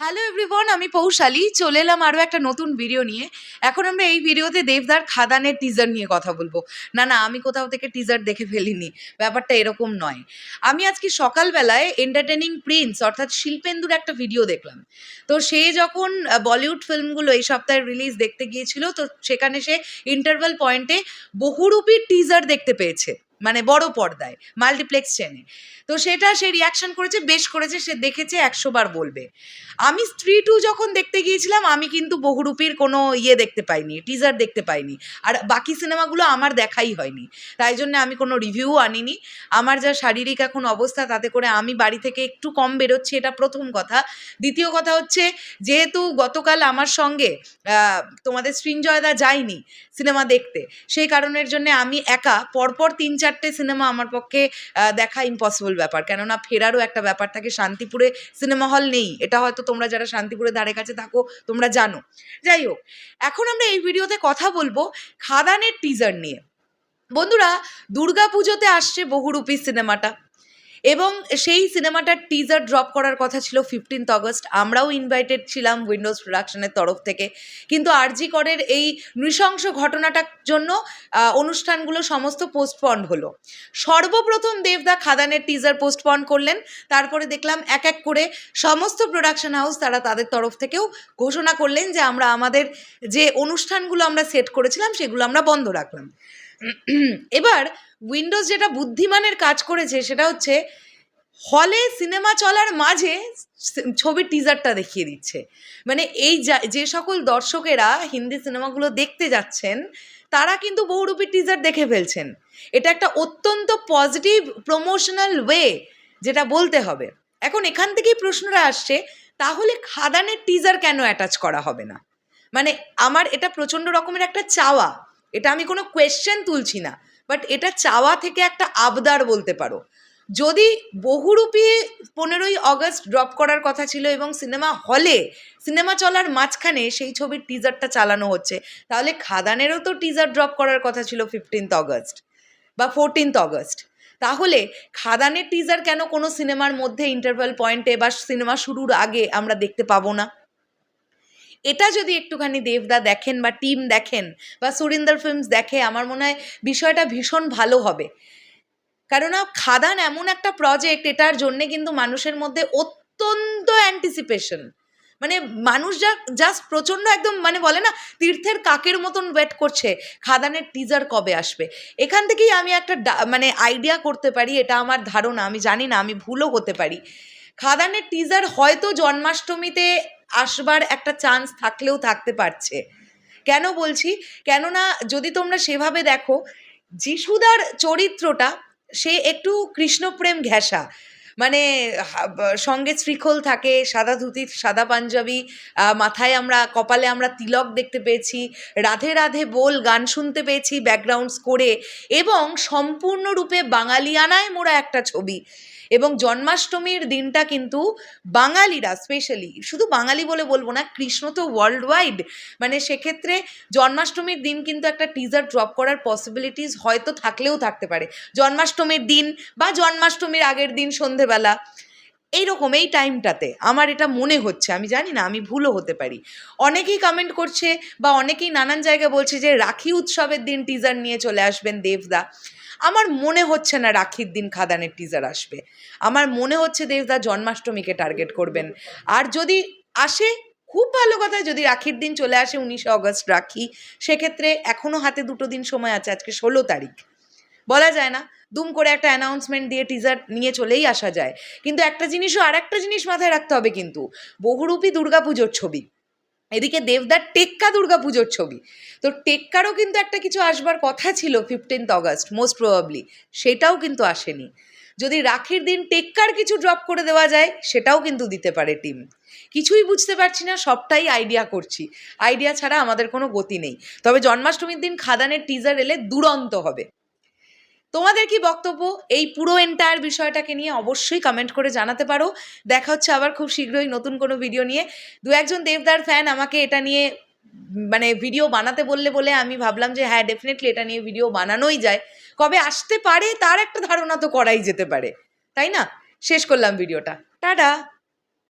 Hello everyone আমি পৌশালী। চলে এলাম আরও একটা নতুন ভিডিও নিয়ে। এখন আমরা এই ভিডিওতে দেবদার খাদানের টিজার নিয়ে কথা বলব। না না, আমি কোথাও থেকে টিজার দেখে ফেলিনি। ব্যাপারটা এরকম নয়। আমি আজকে সকালবেলায় এন্টারটেনিং প্রিন্স অর্থাৎ শিল্পেন্দুর একটা ভিডিও দেখলাম। তো সে যখন বলিউড ফিল্মগুলো এই সপ্তাহে রিলিজ দেখতে গিয়েছিল, তো সেখানে সে ইন্টারভেল পয়েন্টে বহুরূপী টিজার দেখতে পেয়েছে। মানে বড় পর্দায় মাল্টিপ্লেক্স চেনে তো সেটা সে রিয়াকশন করেছে, বেশ করেছে, সে দেখেছে, একশো বার বলবে। আমি স্ত্রী টু যখন দেখতে গিয়েছিলাম, আমি কিন্তু বহুরূপীর কোনো ইয়ে দেখতে পাইনি টিজার দেখতে পাইনি। আর বাকি সিনেমাগুলো আমার দেখাই হয়নি। তাই জন্য আমি কোনো রিভিউ আনিনি। আমার যা শারীরিক এখন অবস্থা, তাতে করে আমি বাড়ি থেকে একটু কম বেরোচ্ছি, এটা প্রথম কথা। দ্বিতীয় কথা হচ্ছে, যেহেতু গতকাল আমার সঙ্গে তোমাদের সৃঞ্জয়দা যায়নি সিনেমা দেখতে, সেই কারণের জন্য আমি একা, পরপর তিন চারটে সিনেমা আমার পক্ষে দেখা ইম্পসিবল ব্যাপার। কেননা ফেরারও একটা ব্যাপার থাকে, শান্তিপুরে সিনেমা হল নেই। এটা হয়তো তোমরা যারা শান্তিপুরে ধারে কাছে থাকো, তোমরা জানো। যাই হোক, এখন আমরা এই ভিডিওতে কথা বলব খাদানের টিজার নিয়ে। বন্ধুরা দুর্গা পুজোতে আসছে বহুরূপী সিনেমাটা এবং সেই সিনেমাটার টিজার ড্রপ করার কথা ছিল ফিফটিন্থ অগস্ট আমরাও ইনভাইটেড ছিলাম উইন্ডোজ প্রোডাকশনের তরফ থেকে। কিন্তু আরজি করের এই নৃশংস ঘটনাটার জন্য অনুষ্ঠানগুলো সমস্ত পোস্টপন্ড হলো। সর্বপ্রথম দেবদা খাদানের টিজার পোস্টপন্ড করলেন। তারপরে দেখলাম এক এক করে সমস্ত প্রোডাকশন হাউস তারা তাদের তরফ থেকেও ঘোষণা করলেন যে আমরা আমাদের যে অনুষ্ঠানগুলো আমরা সেট করেছিলাম, সেগুলো আমরা বন্ধ রাখলাম। এবার উইন্ডোজ যেটা বুদ্ধিমানের কাজ করেছে সেটা হচ্ছে হলে সিনেমা চলার মাঝে ছবির টিজারটা দেখিয়ে দিচ্ছে। মানে এই যা- যে সকল দর্শকেরা হিন্দি সিনেমাগুলো দেখতে যাচ্ছেন, তারা কিন্তু বহুরূপী টিজার দেখে ফেলছেন। এটা একটা অত্যন্ত পজিটিভ প্রমোশনাল ওয়ে যেটা বলতে হবে। এখন এখান থেকেই প্রশ্নটা আসছে, তাহলে খাদানের টিজার কেন অ্যাটাচ করা হবে না? মানে আমার এটা প্রচণ্ড রকমের একটা চাওয়া। এটা আমি কোনো কোয়েশ্চেন তুলছি না। বাট এটা চাওয়া থেকে একটা আবদার বলতে পারো। যদি বহুরূপী পনেরোই অগস্ট ড্রপ করার কথা ছিল এবং সিনেমা হলে সিনেমা চলার মাঝখানে সেই ছবির টিজারটা চালানো হচ্ছে, তাহলে খাদানেরও তো টিজার ড্রপ করার কথা ছিল ফিফটিন্থ অগস্ট বা ফোরটিন্থ অগস্ট। তাহলে খাদানের টিজার কেন কোনো সিনেমার মধ্যে ইন্টারভেল পয়েন্টে বা সিনেমা শুরুর আগে আমরা দেখতে পাবো না? এটা যদি একটুখানি দেবদা দেখেন বা টিম দেখেন বা সুরিন্দর ফিল্মস দেখে, আমার মনে হয় বিষয়টা ভীষণ ভালো হবে। কেননা খাদান এমন একটা প্রজেক্ট এটার জন্যে কিন্তু মানুষের মধ্যে অত্যন্ত অ্যান্টিসিপেশন মানে মানুষ যা জাস্ট প্রচণ্ড একদম মানে বলে না, তীর্থের কাকের মতন ওয়েট করছে, খাদানের টিজার কবে আসবে। এখান থেকেই আমি একটা মানে আইডিয়া করতে পারি, এটা আমার ধারণা, আমি জানি না, আমি ভুলও হতে পারি। খাদানের টিজার হয়তো জন্মাষ্টমীতে আসবার একটা চান্স থাকলেও থাকতে পারছে। কেন বলছি? কেননা যদি তোমরা সেভাবে দেখো, যিশুদার চরিত্রটা, সে একটু কৃষ্ণপ্রেম ঘেঁষা। মানে সঙ্গে শ্রীখোল থাকে, সাদা ধুতি, সাদা পাঞ্জাবি মাথায় আমরা, কপালে আমরা তিলক দেখতে পেয়েছি, রাধে রাধে বোল, গান শুনতে পেয়েছি ব্যাকগ্রাউন্ড করে, এবং সম্পূর্ণরূপে বাঙালিয়ানায় মোড়া একটা ছবি। এবং জন্মাষ্টমীর দিনটা কিন্তু বাঙালিরা স্পেশালি শুধু বাঙালি বলে বলব না, কৃষ্ণ তো ওয়ার্ল্ড ওয়াইড মানে সেক্ষেত্রে জন্মাষ্টমীর দিন কিন্তু একটা টিজার ড্রপ করার পসিবিলিটিস হয়তো থাকলেও থাকতে পারে। জন্মাষ্টমীর দিন বা জন্মাষ্টমীর আগের দিন সন্ধেবেলা, এইরকম এই টাইমটাতে আমার এটা মনে হচ্ছে, আমি জানি না, আমি ভুলও হতে পারি। অনেকেই কমেন্ট করছে বা অনেকেই নানান জায়গায় বলছে যে রাখি উৎসবের দিন টিজার নিয়ে চলে আসবেন দেবদা। আমার মনে হচ্ছে না রাখির দিন খাদানের টিজার আসবে। আমার মনে হচ্ছে দেবদা জন্মাষ্টমীকে টার্গেট করবেন। আর যদি আসে, খুব ভালো কথা, যদি রাখির দিন চলে আসে উনিশে অগস্ট রাখি, সেক্ষেত্রে এখনও হাতে দুটো দিন সময় আছে, আজকে ষোলো তারিখ। বলা যায় না, দুম করে একটা অ্যানাউন্সমেন্ট দিয়ে টিজার নিয়ে চলেই আসা যায়। কিন্তু একটা জিনিসও আর একটা জিনিস মাথায় রাখতে হবে কিন্তু, বহুরূপী দুর্গাপুজোর ছবি। এদিকে দেবদার টেক্কা দুর্গা পুজোর ছবি। তো টেক্কারও কিন্তু একটা কিছু আসবার কথা ছিল ফিফটিন্থ অগস্ট মোস্ট প্রবাবলি সেটাও কিন্তু আসেনি। যদি রাখির দিন টেক্কার কিছু ড্রপ করে দেওয়া যায়, সেটাও কিন্তু দিতে পারে টিম কিছুই বুঝতে পারছি না, সবটাই আইডিয়া করছি। আইডিয়া ছাড়া আমাদের কোনো গতি নেই। তবে জন্মাষ্টমীর দিন খাদানের টিজার এলে দুরন্ত হবে। তোমাদের কি বক্তব্য? এই পুরো এন্টায়ার বিষয়টাকে নিয়ে অবশ্যই কমেন্ট করে জানাতে পারো। দেখা হচ্ছে আবার খুব শীঘ্রই নতুন কোনো ভিডিও নিয়ে। দু একজন দেবদার ফ্যান আমাকে এটা নিয়ে মানে ভিডিও বানাতে বললে বলে আমি ভাবলাম যে হ্যাঁ ডেফিনেটলি এটা নিয়ে ভিডিও বানানোই যায়। কবে আসতে পারে তার একটা ধারণা তো করাই যেতে পারে। তাই না? শেষ করলাম ভিডিওটা টাটা!